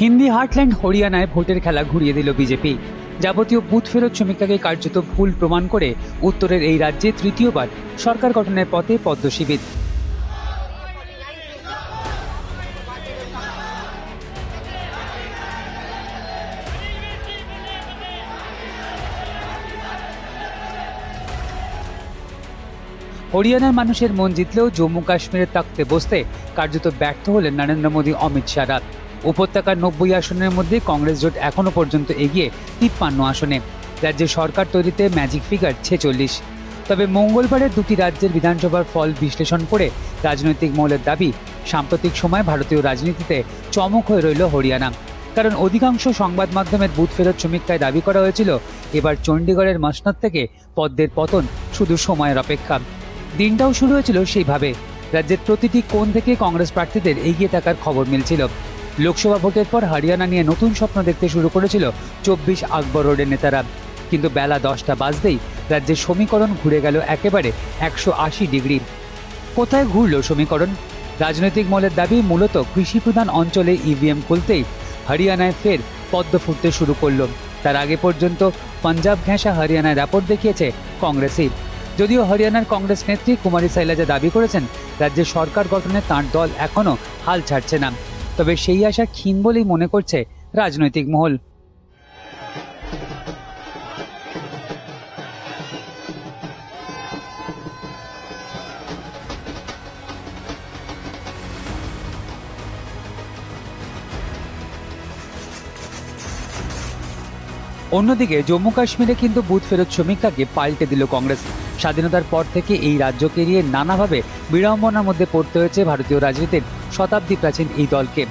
Hindi heartland হরিয়ানায় ভোটের খেলা ঘুরিয়ে দিল বিজেপি। যাবতীয় বুথ ফেরত সমীক্ষাকে কার্যত ভুল প্রমাণ করে উত্তরের এই রাজ্যে তৃতীয়বার সরকার গঠনের পথে পদ্ম শিবির। হরিয়ানার মানুষের মন জিতলেও জম্মু কাশ্মীরের তাকতে বসতে কার্যত ব্যর্থ হলেন নরেন্দ্র মোদী, অমিত শাহরা উপত্যকার নব্বই আসনের মধ্যে কংগ্রেস জোট এখনও পর্যন্ত এগিয়ে তিপ্পান্ন আসনে। রাজ্যে সরকার তৈরিতে ম্যাজিক ফিগার ছেচল্লিশ। তবে মঙ্গলবারের দুটি রাজ্যের বিধানসভার ফল বিশ্লেষণ করে রাজনৈতিক মহলের দাবি, সাম্প্রতিক সময় ভারতীয় রাজনীতিতে চমক হয়ে রইল হরিয়ানা। কারণ অধিকাংশ সংবাদ মাধ্যমের বুথ ফেরত সমীক্ষায় দাবি করা হয়েছিল, এবার চণ্ডীগড়ের মসনদ থেকে পদ্মের পতন শুধু সময়ের অপেক্ষা। দিনটাও শুরু হয়েছিল সেইভাবে। রাজ্যের প্রতিটি কোণ থেকে কংগ্রেস প্রার্থীদের এগিয়ে থাকার খবর মিলছিল। লোকসভা ভোটের পর হরিয়ানা নিয়ে নতুন স্বপ্ন দেখতে শুরু করেছিল চব্বিশ আকবর রোডের নেতারা। কিন্তু বেলা দশটা বাজতেই রাজ্যের সমীকরণ ঘুরে গেল একেবারে একশো আশি ডিগ্রি। কোথায় ঘুরল সমীকরণ? রাজনৈতিক মলের দাবি, মূলত কৃষি প্রধান অঞ্চলে ইভিএম খুলতেই হরিয়ানায় ফের পদ্ম ফুটতে শুরু করল। তার আগে পর্যন্ত পাঞ্জাব ঘেঁষা হরিয়ানায় রাপোর্ট দেখিয়েছে কংগ্রেসই। যদিও হরিয়ানার কংগ্রেস নেত্রী কুমারী সাইলাজা দাবি করেছেন রাজ্যে সরকার গঠনে তাঁর দল এখনও হাল ছাড়ছে না। তবে সেই আশা ক্ষীণ বলেই মনে করছে রাজনৈতিক মহল। অন্যদিকে জম্মু কাশ্মীরে কিন্তু বুথ ফেরত সমীক্ষাকে পাল্টে দিল কংগ্রেস। স্বাধীনতার পর থেকে এই রাজ্যকে নিয়ে নানাভাবে বিড়ম্বনার মধ্যে পড়তে হয়েছে ভারতীয় রাজনীতির শতাব্দী প্রাচীন এই দলকে।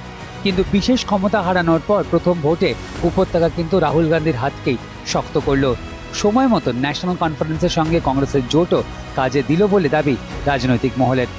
কিন্তু বিশেষ ক্ষমতা হারানোর পর প্রথম ভোটে উপত্যকা কিন্তু রাহুল গান্ধীর হাতকেই শক্ত করল। সময় মতো ন্যাশনাল কনফারেন্সের সঙ্গে কংগ্রেসের জোটও কাজে দিল বলে দাবি রাজনৈতিক মহলের।